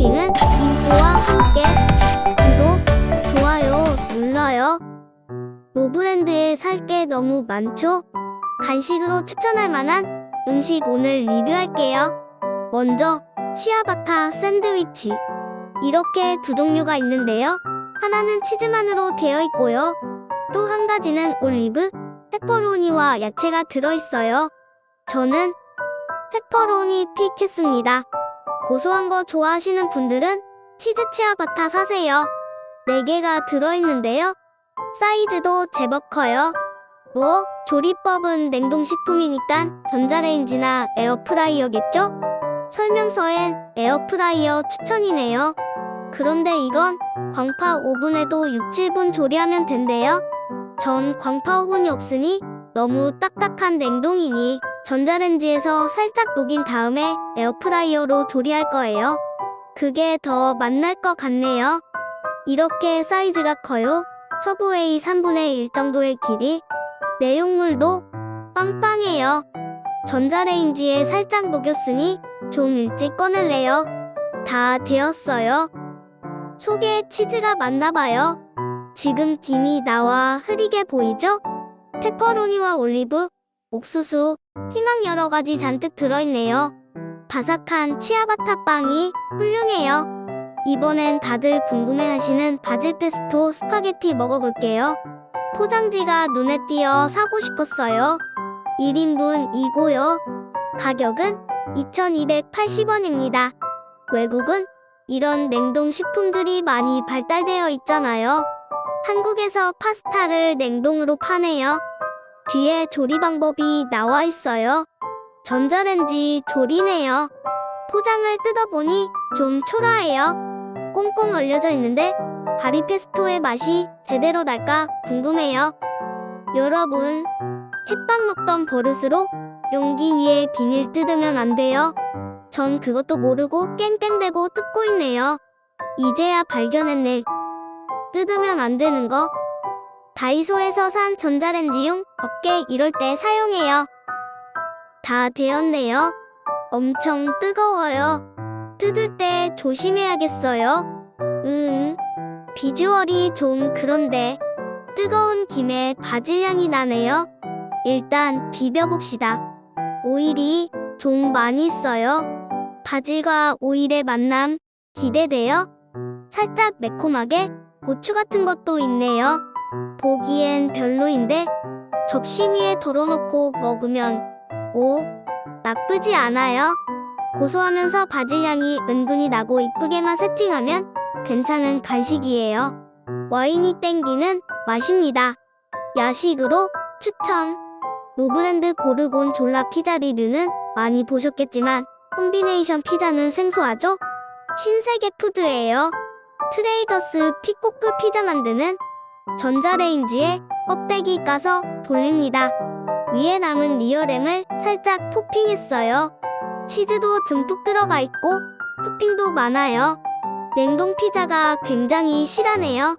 쇼핑은 인기와 함께 구독, 좋아요 눌러요. 노브랜드에 살 게 너무 많죠? 간식으로 추천할 만한 음식 오늘 리뷰할게요. 먼저 시아바타 샌드위치. 이렇게 두 종류가 있는데요. 하나는 치즈만으로 되어 있고요. 또 한 가지는 올리브, 페퍼로니와 야채가 들어있어요. 저는 페퍼로니 픽했습니다. 고소한 거 좋아하시는 분들은 치즈 치아바타 사세요. 4개가 들어있는데요. 사이즈도 제법 커요. 뭐, 조리법은 냉동식품이니까 전자레인지나 에어프라이어겠죠? 설명서엔 에어프라이어 추천이네요. 그런데 이건 광파 오븐에도 6, 7분 조리하면 된대요. 전 광파 오븐이 없으니 너무 딱딱한 냉동이니 전자레인지에서 살짝 녹인 다음에 에어프라이어로 조리할 거예요. 그게 더 맛날 것 같네요. 이렇게 사이즈가 커요. 서브웨이 3분의 1 정도의 길이. 내용물도 빵빵해요. 전자레인지에 살짝 녹였으니 좀 일찍 꺼낼래요. 다 되었어요. 속에 치즈가 많나봐요. 지금 김이 나와 흐리게 보이죠? 페퍼로니와 올리브, 옥수수, 피망 여러 가지 잔뜩 들어있네요. 바삭한 치아바타 빵이 훌륭해요. 이번엔 다들 궁금해하시는 바질 페스토 스파게티 먹어볼게요. 포장지가 눈에 띄어 사고 싶었어요. 1인분 이고요. 가격은 2,280원입니다. 외국은 이런 냉동 식품들이 많이 발달되어 있잖아요. 한국에서 파스타를 냉동으로 파네요. 뒤에 조리 방법이 나와 있어요. 전자레인지 조리네요. 포장을 뜯어보니 좀 초라해요. 꽁꽁 얼려져 있는데 바리 페스토의 맛이 제대로 날까 궁금해요. 여러분, 햇빵 먹던 버릇으로 용기 위에 비닐 뜯으면 안 돼요. 전 그것도 모르고 깽깽대고 뜯고 있네요. 이제야 발견했네. 뜯으면 안 되는 거. 다이소에서 산 전자레인지용 덮개 이럴 때 사용해요. 다 되었네요. 엄청 뜨거워요. 뜯을 때 조심해야겠어요. 음, 비주얼이 좀 그런데 뜨거운 김에 바질 향이 나네요. 일단 비벼봅시다. 오일이 좀 많이 있어요. 바질과 오일의 만남 기대돼요. 살짝 매콤하게 고추 같은 것도 있네요. 보기엔 별로인데 접시 위에 덜어놓고 먹으면 오 나쁘지 않아요. 고소하면서 바질 향이 은근히 나고 이쁘게만 세팅하면 괜찮은 간식이에요. 와인이 땡기는 맛입니다. 야식으로 추천. 노브랜드 고르곤 졸라 피자 리뷰는 많이 보셨겠지만 콤비네이션 피자는 생소하죠? 신세계 푸드예요. 트레이더스 피코크 피자 만드는 전자레인지에 껍데기 까서 돌립니다. 위에 남은 리어램을 살짝 토핑했어요. 치즈도 듬뿍 들어가 있고 토핑도 많아요. 냉동 피자가 굉장히 실하네요.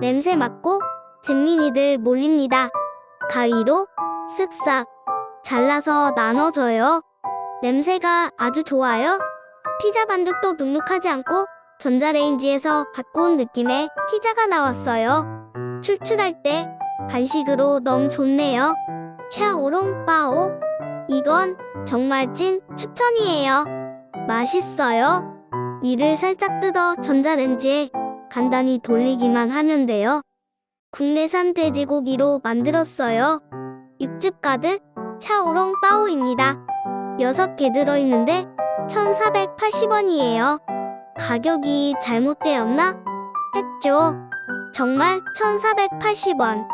냄새 맡고 잼민이들 몰립니다. 가위로 쓱싹 잘라서 나눠줘요. 냄새가 아주 좋아요. 피자 반죽도 눅눅하지 않고 전자레인지에서 온 느낌의 피자가 나왔어요. 출출할 때 간식으로 너무 좋네요. 샤오롱 빠오. 이건 정말 찐 추천이에요. 맛있어요. 위를 살짝 뜯어 전자레인지에 간단히 돌리기만 하면 돼요. 국내산 돼지고기로 만들었어요. 육즙 가득 샤오롱 빠오입니다. 6개 들어있는데 1,480원이에요. 가격이 잘못되었나? 했죠. 정말 1,480원.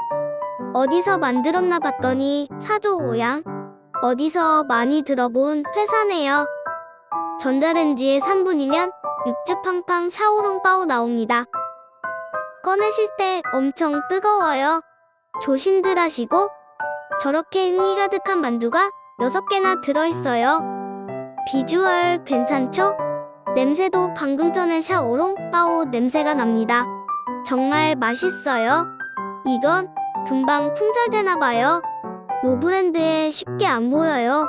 어디서 만들었나 봤더니 사조 오양. 어디서 많이 들어본 회사네요. 전자레인지에 3분이면 육즙 팡팡 샤오롱 빠오 나옵니다. 꺼내실 때 엄청 뜨거워요. 조심들 하시고 저렇게 흥이 가득한 만두가 6개나 들어있어요. 비주얼 괜찮죠? 냄새도 방금 전에 샤오롱 빠오 냄새가 납니다. 정말 맛있어요. 이건 금방 품절되나 봐요. 노브랜드에 쉽게 안 보여요.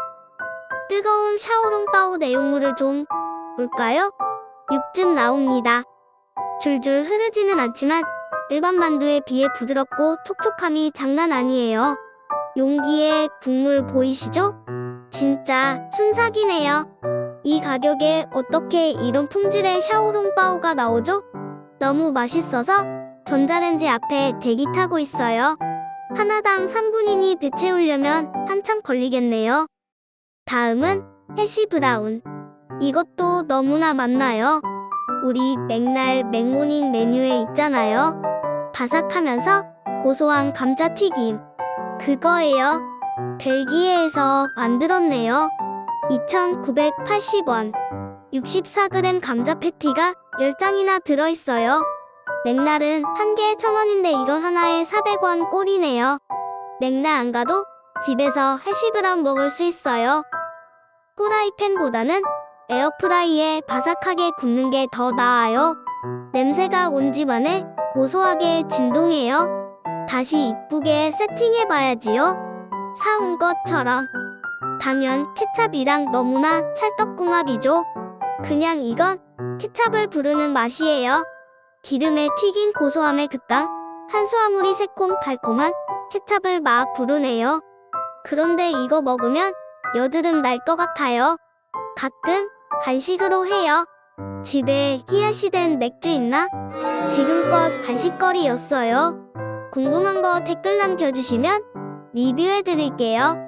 뜨거운 샤오롱 빠오 내용물을 좀 볼까요? 육즙 나옵니다. 줄줄 흐르지는 않지만 일반 만두에 비해 부드럽고 촉촉함이 장난 아니에요. 용기에 국물 보이시죠? 진짜 순삭이네요. 이 가격에 어떻게 이런 품질의 샤오롱바오가 나오죠? 너무 맛있어서 전자레인지 앞에 대기 타고 있어요. 하나당 3분이니 배 채우려면 한참 걸리겠네요. 다음은 해시 브라운. 이것도 너무나 많나요? 우리 맥날 맥모닝 메뉴에 있잖아요. 바삭하면서 고소한 감자튀김. 그거예요. 벨기에에서 만들었네요. 2,980원. 64g 감자 패티가 10장이나 들어있어요. 맥날은 한 개에 1,000원인데 이거 하나에 400원 꼴이네요. 맥날 안 가도 집에서 해시브라운 먹을 수 있어요. 후라이팬보다는 에어프라이에 바삭하게 굽는 게 더 나아요. 냄새가 온 집안에 고소하게 진동해요. 다시 이쁘게 세팅해봐야지요. 사온 것처럼. 당연 케찹이랑 너무나 찰떡궁합이죠. 그냥 이건 케찹을 부르는 맛이에요. 기름에 튀긴 고소함의 극강, 탄수화물이 새콤 달콤한 케찹을 막 부르네요. 그런데 이거 먹으면 여드름 날 것 같아요. 가끔 간식으로 해요. 집에 희야시 된 맥주 있나? 지금껏 간식거리였어요. 궁금한 거 댓글 남겨주시면 리뷰해드릴게요.